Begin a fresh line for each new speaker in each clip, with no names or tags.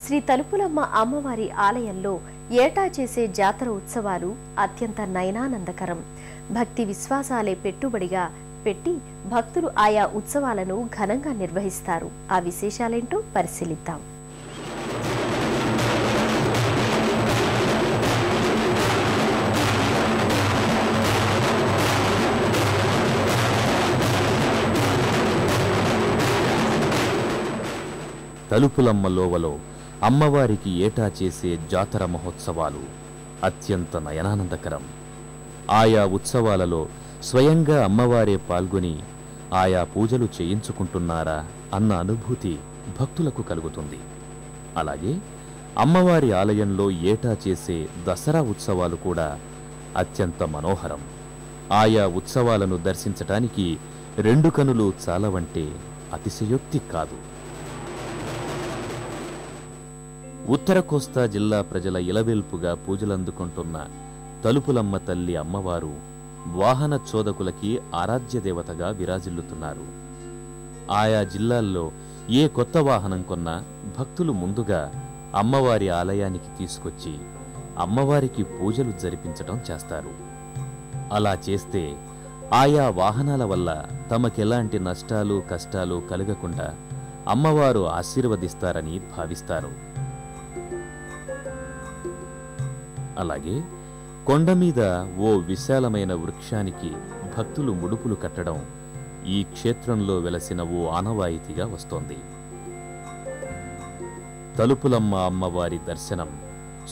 శ్రీ తలుపులమ్మ అమ్మవారి ఆలయంలో ఏటా చేసే జాతర ఉత్సవాలు అత్యంత నయనానందకరం. భక్తి విశ్వాసాలే పెట్టుబడిగా పెట్టి భక్తులు ఆయా ఉత్సవాలను ఘనంగా నిర్వహిస్తారు. ఆ విశేషాలేంటో పరిశీలిద్దాం.
తలుపులమ్మ లోవలో అమ్మవారికి ఏటా చేసే జాతర మహోత్సవాలు అత్యంత నయనానందకరం. ఆయా ఉత్సవాలలో స్వయంగా అమ్మవారే పాల్గొని ఆయా పూజలు చేయించుకుంటున్నారా అన్న అనుభూతి భక్తులకు కలుగుతుంది. అలాగే అమ్మవారి ఆలయంలో ఏటా చేసే దసరా ఉత్సవాలు కూడా అత్యంత మనోహరం. ఆయా ఉత్సవాలను దర్శించటానికి రెండు కనులు చాలవంటే అతిశయోక్తి కాదు. ఉత్తర కోస్తా జిల్లా ప్రజల ఇలవేల్పుగా పూజలందుకుంటున్న తలుపులమ్మ తల్లి అమ్మవారు వాహన చోదకులకి ఆరాధ్య దేవతగా విరాజిల్లుతున్నారు. ఆయా జిల్లాల్లో ఏ కొత్త వాహనం కొన్నా భక్తులు ముందుగా అమ్మవారి ఆలయానికి తీసుకొచ్చి అమ్మవారికి పూజలు జరిపించటం చేస్తారు. అలా చేస్తే ఆయా వాహనాల వల్ల తమకెలాంటి నష్టాలు కష్టాలు కలగకుండా అమ్మవారు ఆశీర్వదిస్తారని భావిస్తారు. అలాగే కొండ మీద ఓ విశాలమైన వృక్షానికి భక్తులు ముడుపులు కట్టడం ఈ క్షేత్రంలో వెలసిన ఓ ఆనవాయితీగా వస్తోంది. తలుపులమ్మ అమ్మవారి దర్శనం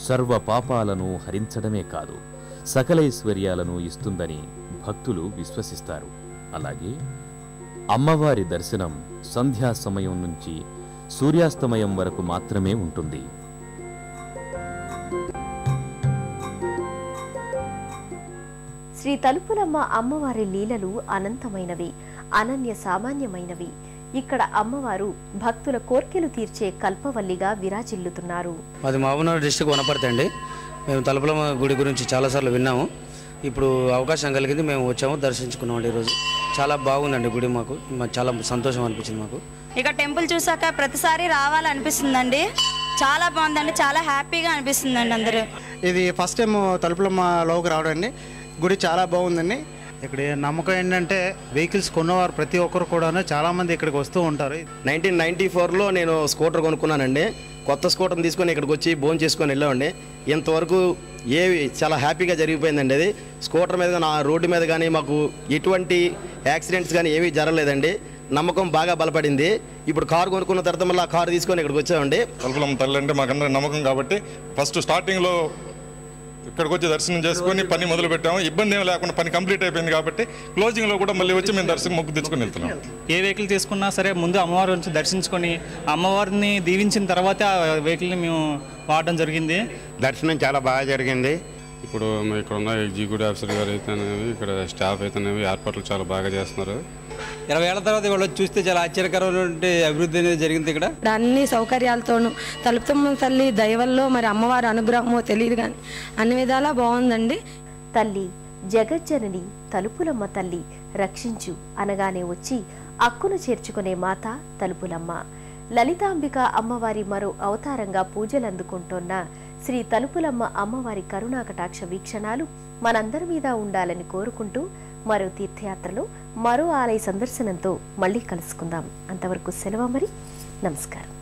సర్వ పాపాలను హరించడమే కాదు సకలైశ్వర్యాలను ఇస్తుందని భక్తులు విశ్వసిస్తారు. అలాగే అమ్మవారి దర్శనం సంధ్యా సమయం నుంచి సూర్యాస్తమయం వరకు మాత్రమే ఉంటుంది.
శ్రీ తలుపులమ్మ అమ్మవారి లీలలు అనంతమైనవి అనన్య సామాన్యమైనవి. ఇక్కడ అమ్మవారు భక్తుల కోర్కెలు తీర్చే కల్పవల్లిగా విరాజిల్లుతున్నారు.
మాది మహబూబ్నగర్ డిస్టిక్ వనపర్తి అండి. మేము తలుపులమ్మ గుడి గురించి చాలాసార్లు విన్నాము. ఇప్పుడు అవకాశం కలిగింది మేము వచ్చాము దర్శించుకున్నాం అండి ఈరోజు. చాలా బాగుందండి గుడి మాకు. మాకు చాలా సంతోషం అనిపించింది మాకు.
ఇక టెంపుల్ చూసాక ప్రతిసారి రావాలనిపిస్తుందండి. చాలా బాగుందండి చాలా హ్యాపీగా అనిపిస్తుందండి అందరూ.
ఇది ఫస్ట్ టైం తలుపులమ్మ లోకి రావడం అండి. గుడి చాలా బాగుందండి.
ఇక్కడ నమ్మకం ఏంటంటే వెహికల్స్ కొన్నవారు ప్రతి ఒక్కరు కూడా చాలా మంది ఇక్కడికి వస్తూ ఉంటారు.
నైన్టీన్ నైన్టీ ఫోర్లో నేను స్కూటర్ కొనుక్కున్నానండి. కొత్త స్కూటర్ తీసుకొని ఇక్కడికి వచ్చి భోజనం చేసుకొని వెళ్ళామండి. ఇంతవరకు ఏవి చాలా హ్యాపీగా జరిగిపోయిందండి అది. స్కూటర్ మీద నా రోడ్డు మీద కానీ మాకు ఎటువంటి యాక్సిడెంట్స్ కానీ ఏమీ జరగలేదండి. నమ్మకం బాగా బలపడింది. ఇప్పుడు కారు కొనుక్కున్న తర్వాత మళ్ళీ ఆ కారు తీసుకొని ఇక్కడికి వచ్చామండి.
తలుపులమ్మ తల్లి అంటే మాకందరి నమ్మకం కాబట్టి ఫస్ట్ స్టార్టింగ్లో ఇక్కడికి వచ్చి దర్శనం చేసుకొని పని మొదలు పెట్టాము ఇబ్బంది ఏం లేకుండా పని కంప్లీట్ అయిపోయింది కాబట్టి క్లోజింగ్లో కూడా మళ్ళీ వచ్చి మేము దర్శనం మొక్కు తెచ్చుకొని వెళ్తున్నాం.
ఏ వెహికల్ తీసుకున్నా సరే ముందు అమ్మవారి నుంచి దర్శించుకొని అమ్మవారిని దీవించిన తర్వాతే ఆ వెహికల్ని మేము వాడడం జరిగింది.
దర్శనం చాలా బాగా జరిగింది.
ఇప్పుడు ఇక్కడ ఉన్న ఎగ్జిక్యూటివ్ ఆఫీసర్ గారు అయితేనేవి ఇక్కడ స్టాఫ్ అయితేనేవి ఏర్పాట్లు చాలా బాగా చేస్తున్నారు.
ఇరవై ఏళ్ళ తర్వాత వాళ్ళు చూస్తే చాలా ఆశ్చర్యకరమైన అభివృద్ధి అనేది జరిగింది ఇక్కడ.
ఇక్కడ అన్ని సౌకర్యాలతోనూ తలుపుతమ్మ తల్లి దయవల్లో మరి అమ్మవారి అనుగ్రహమో తెలియదు కానీ అన్ని విధాలా బాగుందండి.
తల్లి జగజ్జనని తలుపులమ్మ తల్లి రక్షించు అనగానే వచ్చి అక్కును చేర్చుకునే మాత తలుపులమ్మ. లలితాంబిక అమ్మవారి మరో అవతారంగా పూజలందుకుంటోన్న శ్రీ తలుపులమ్మ అమ్మవారి కరుణాకటాక్ష వీక్షణాలు మనందరి మీద ఉండాలని కోరుకుంటూ మరో తీర్థయాత్రలో మరో ఆలయ సందర్శనంతో మళ్ళీ కలుసుకుందాం. అంతవరకు సెలవు మరి నమస్కారం.